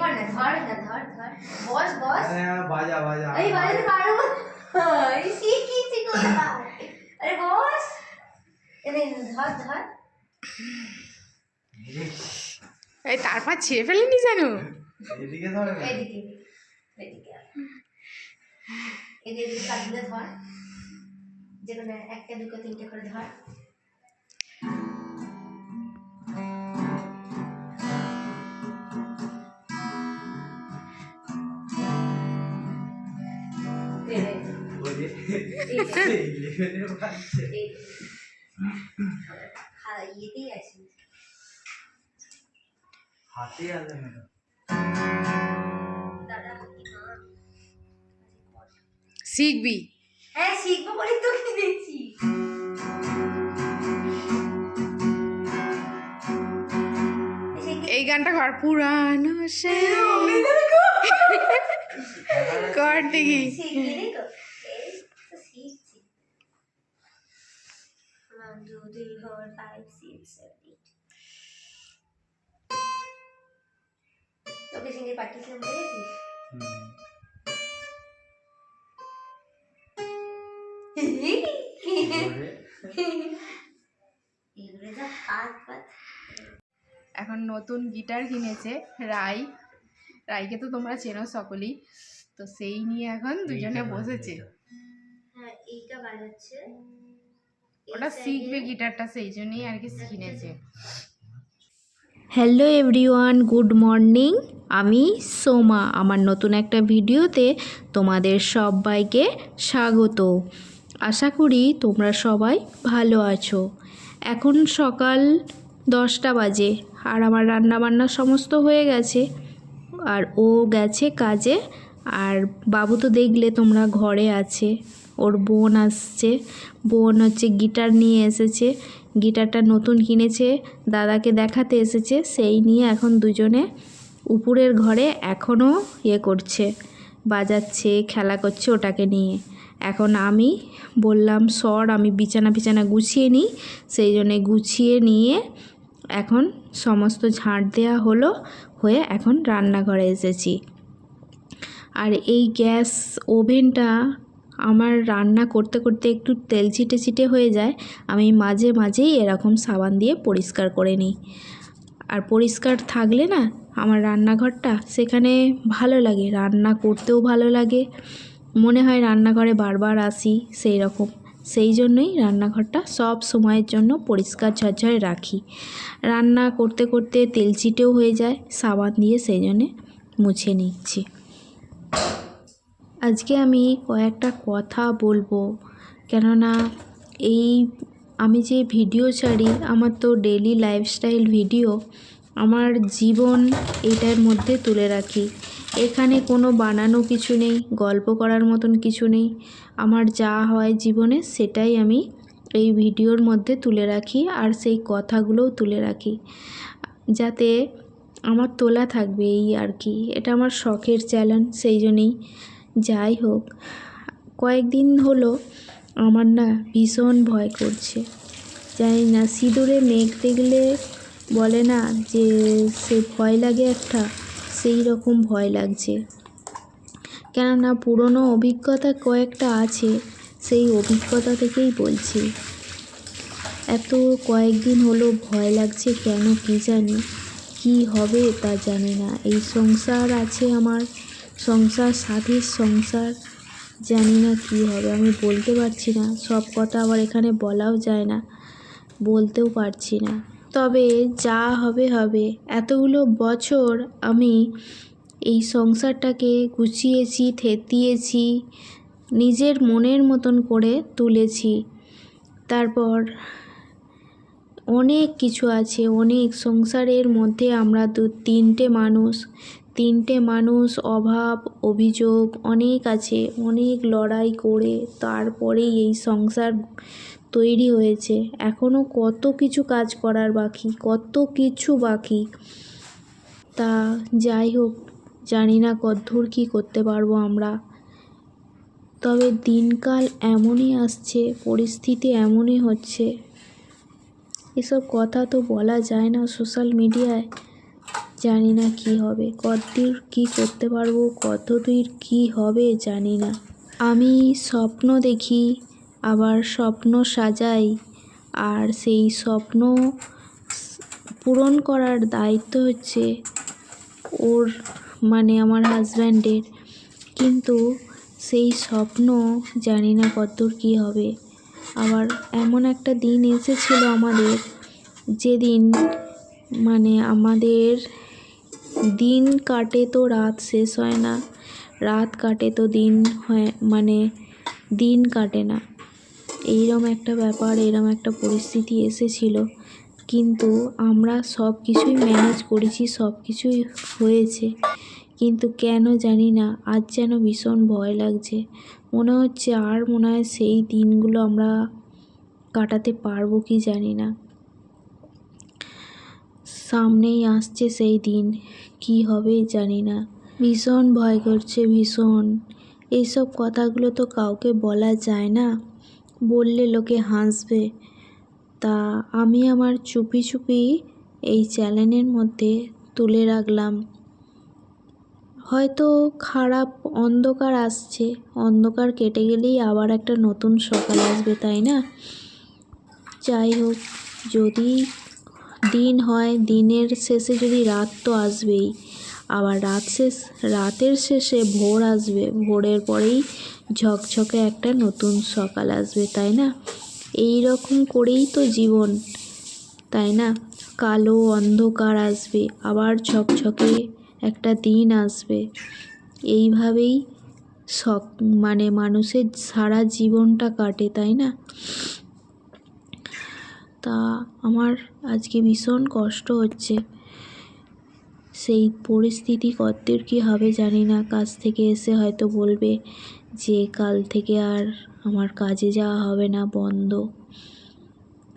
না ধর না ধর ধর। বস বস। হ্যাঁ, বাজা বাজা। এই বাজাতে এই আরে বস। ধর ধর। এই তারপর ছিঁড়ে ফেলেনি জানো? এদিকে ধর এদিকে এদিকে। এদিকে কাটলে ধর। যেখানে একটা দুটো তিনটে করে ধর। হাতে আছে ম্যাডাম কি শিখবি হ্যাঁ শিখব বলে তো কিনেছি এই গানটা কর পুরানো সে কর দেখি শিখিনি তো এই তো শিখছি three four five six seven eight তোকে সঙ্গে পাঠিয়েছিলাম দেখেছিস এখন নতুন গিটার কিনেছে রাই। রাইকে তো তোমরা চেনো সকলেই। তো সেই নিয়ে এখন দুজনে বসেছে। হ্যাঁ এইটা বাজাচ্ছে ওটা শিখবে গিটারটা সেই জন্যই আর কি কিনেছে হ্যালো এভরিওয়ান, গুড মর্নিং। আমি সোমা। আমার নতুন একটা ভিডিওতে তোমাদের সবাইকে স্বাগত। আশা করি তোমরা সবাই ভালো আছো। এখন সকাল দশটা বাজে আর আমার রান্না বান্না সমস্ত হয়ে গেছে। আর ও গেছে কাজে। আর বাবু তো দেখলে তোমরা ঘরে আছে। ওর বোন আসছে। বোন হচ্ছে গিটার নিয়ে এসেছে। গিটারটা নতুন কিনেছে, দাদাকে দেখাতে এসেছে। সেই নিয়ে এখন দুজনে উপরের ঘরে এখনও ইয়ে করছে, বাজাচ্ছে, খেলা করছে ওটাকে নিয়ে। এখন আমি বললাম, সর, আমি বিছানা বিছানা গুছিয়ে নিই। সেই জন্যে গুছিয়ে নিয়ে এখন সমস্ত ঝাঁট দেওয়া হলো, হয়ে এখন রান্নাঘরে এসেছি। আর এই গ্যাস ওভেনটা আমার রান্না করতে করতে একটু তেল ছিটে ছিটে হয়ে যায়, আমি মাঝে মাঝেই এরকম সাবান দিয়ে পরিষ্কার করে নিই। আর পরিষ্কার থাকলে না, আমার রান্নাঘরটা সেখানে ভালো লাগে, রান্না করতেও ভালো লাগে। মনে হয় রান্নাঘরে বারবার আসি সেই রকম সেই জন্যই রান্নাঘরটা সব সময়ের জন্য পরিষ্কার ঝরঝরে রাখি। রান্না করতে করতে তেল চিটেও হয়ে যায়, সাবান দিয়ে সেই জন্যে মুছে নিচ্ছি। আজকে আমি কয়েকটা কথা বলব। কেননা এই আমি যে ভিডিও ছাড়ি, আমার তো ডেলি লাইফস্টাইল ভিডিও আমার জীবন এটার মধ্যে তুলে রাখি। এখানে কোনো বানানো কিছু নেই, গল্প করার মতন কিছু নেই। আমার যা হয় জীবনে সেটাই আমি এই ভিডিওর মধ্যে তুলে রাখি আর সেই কথাগুলোও তুলে রাখি। যাতে আমার তোলা থাকবে এই আর কি। এটা আমার শখের চ্যানেল সেই জন্যেই। যাই হোক, কয়েকদিন হলো আমার না ভীষণ ভয় করছে। জানি না, সিঁদুরে মেঘ দেখলে বলে না যে সে ভয় লাগে একটা? সেই রকম ভয় লাগছে। কেননা পুরনো অভিজ্ঞতা কয়েকটা আছে, সেই অভিজ্ঞতা থেকেই বলছি। এত কয়েকদিন হলো ভয় লাগছে কেন কি জানি, কি হবে তা জানি না। এই সংসার আছে আমার সংসার সাথীর সংসার, জানি না কি হবে। আমি বলতে পারছি না। সব কথা আবার এখানে বলাও যায় না। বলতেও পারছি না। তবে যা হবে হবে। এতগুলো বছর আমি এই সংসারটাকে গুছিয়েছি, থেতিয়েছি, নিজের মনের মতন করে তুলেছি। তারপর অনেক কিছু আছে। অনেক সংসারের মধ্যে আমরা দু তিনটে মানুষ। তিনটে মানুষ, অভাব, অভিযোগ, অনেক আছে, অনেক লড়াই করে তারপরেই এই সংসার তৈরি হয়েছে। এখনও কত কিছু কাজ করার বাকি, কত কিছু বাকি? তা যাই হোক, জানি না কদ্দূর কী করতে পারব আমরা। তবে দিনকাল এমনই আসছে, পরিস্থিতি এমনই হচ্ছে। এসব কথা তো বলা যায় না সোশ্যাল মিডিয়ায়। জানি না কি হবে। কতদূর কি করতে পারব? কতদূর কি হবে জানি না। আমি স্বপ্ন দেখি, আবার স্বপ্ন সাজাই, আর সেই স্বপ্ন পূরণ করার দায়িত্ব হচ্ছে ওর মানে আমার হাজব্যান্ডের। কিন্তু সেই স্বপ্ন জানি না কতদূর কী হবে। আবার এমন একটা দিন এসেছিল আমাদের, যেদিন মানে আমাদের দিন কাটে তো রাত শেষ হয় না। রাত কাটে তো দিন হয় মানে দিন কাটে না। এইরকম একটা ব্যাপার এরকম একটা পরিস্থিতি এসেছিল। কিন্তু আমরা সব কিছুই ম্যানেজ করেছি, সব কিছুই হয়েছে। কিন্তু কেন জানি না, আজ যেন ভীষণ ভয় লাগছে। মনে হচ্ছে আর মনে হয় সেই দিনগুলো আমরা কাটাতে পারব কি জানি না। সামনেই আসছে সেই দিন। কি হবে জানি না। ভীষণ ভয় করছে ভীষণ। এইসব কথাগুলো তো কাউকে বলা যায় না। বললে লোকে হাসবে। তা আমি আমার চুপি চুপি এই চ্যানেলের মধ্যে তুলে রাখলাম। হয়তো খারাপ অন্ধকার আসছে। অন্ধকার কেটে গেলেই আবার একটা নতুন সকাল আসবে, তাই না? যাই হোক, যদি দিন হয়, দিনের শেষে যদি রাত তো আসবেই। আবার রাত শেষ, রাতের শেষে ভোর আসবে। ভোরের পরেই ঝকঝকে একটা নতুন সকাল আসবে, তাই না? এই রকম করেই তো জীবন, তাই না? কালো অন্ধকার আসবে, আবার ঝকঝকে একটা দিন আসবে। এইভাবেই সক মানে মানুষের সারা জীবনটা কাটে, তাই না? তা আমার আজকে ভীষণ কষ্ট হচ্ছে। সেই পরিস্থিতি কতদূর কী হবে জানি না। কাজ থেকে এসে হয়তো বলবে যে কাল থেকে আর আমার কাজে যাওয়া হবে না, বন্ধ।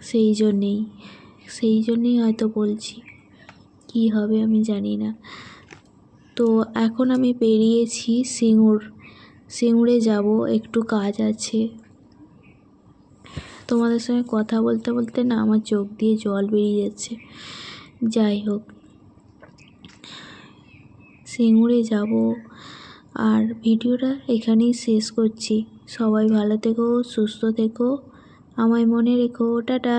সেই জন্যেই সেই জন্যেই হয়তো বলছি। কী হবে আমি জানি না। তো এখন আমি বেরিয়েছি সিঙ্গুর, সিঙ্গুরে যাব, একটু কাজ আছে। তোমাদের সঙ্গে কথা বলতে বলতে না আমার চোখ দিয়ে জল বেরিয়ে যাচ্ছে। যাই হোক, সিঙ্গুরে যাব আর ভিডিওটা এখানেই শেষ করছি। সবাই ভালো থেকো, সুস্থ থেকো, আমায় মনে রেখো, টাটা।